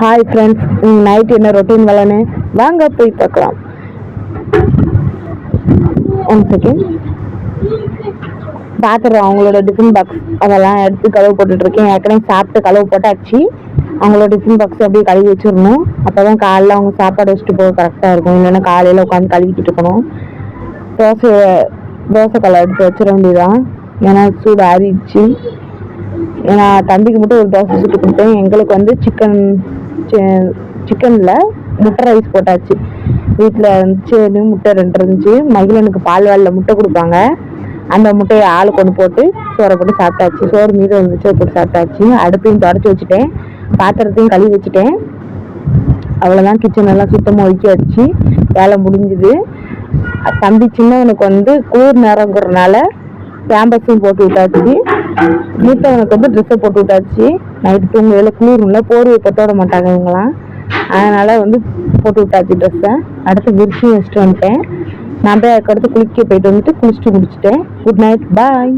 Hi friends night என்ன routine வேலைன்னு வாங்க போய் பார்க்கலாம். ஒன் செகண்ட் பார்த்துடுறோம் அவங்களோட டிஃபன் பாக்ஸ் அதெல்லாம் எடுத்து கழுவு போட்டுட்ருக்கேன் ஏற்கனவே சாப்பிட்டு கழுவு போட்டாச்சு. அவங்களோட டிஃபன் பாக்ஸ் அப்படியே கழுவி வச்சிடணும். அப்போ தான் காலைல அவங்க சாப்பாடு வச்சுட்டு போக கரெக்டாக இருக்கும். இல்லைன்னா காலையில் உட்காந்து கழுவிக்கிட்டு இருக்கணும். தோசை தோசை கல்லை எடுத்து வச்சிட வேண்டியதான் ஏன்னா சூடு ஆறிடுச்சு. ஏன்னா தம்பிக்கு மட்டும் ஒரு தோசை சுட்டு கொடுத்தேன். எங்களுக்கு வந்து சிக்கன் சிக்கனில் முட்டை ரைஸ் போட்டாச்சு. வீட்டில் இருந்துச்சு முட்டை ரெண்டு இருந்துச்சு. மகிழனுக்கு பால் வாலில் முட்டை கொடுப்பாங்க. அந்த முட்டையை ஆள் கொண்டு போட்டு சோறை போட்டு சாப்பிட்டாச்சு. சோறு மீது வந்துச்சு போட்டு சாப்பிட்டாச்சு. அடுப்பையும் தொடச்சி வச்சுட்டேன். பாத்திரத்தையும் கழுவி வச்சுட்டேன். அவ்வளோதான் கிச்சன் எல்லாம் சுத்தமாக ஒதுக்கி வச்சு வேலை முடிஞ்சுது. தம்பி சின்னவனுக்கு வந்து கூர் நேரங்கிறதுனால கேம்பஸையும் போட்டு விட்டாச்சு. மூத்தவனுக்கு வந்து ட்ரெஸ்ஸை போட்டு விட்டாச்சு. நைட்டு தூங்குறதுல குளிரும்ல போர்வை போட்டு விட மாட்டாங்க இவங்களாம் அதனால் வந்து போட்டு விட்டாச்சு ட்ரெஸ்ஸை அடுத்து விரிச்சு வச்சுட்டு வந்துட்டேன். நான் போய் அதுக்கடுத்து குளிக்க போயிட்டு வந்துட்டு குளிச்சுட்டு முடிச்சிட்டேன். Good night bye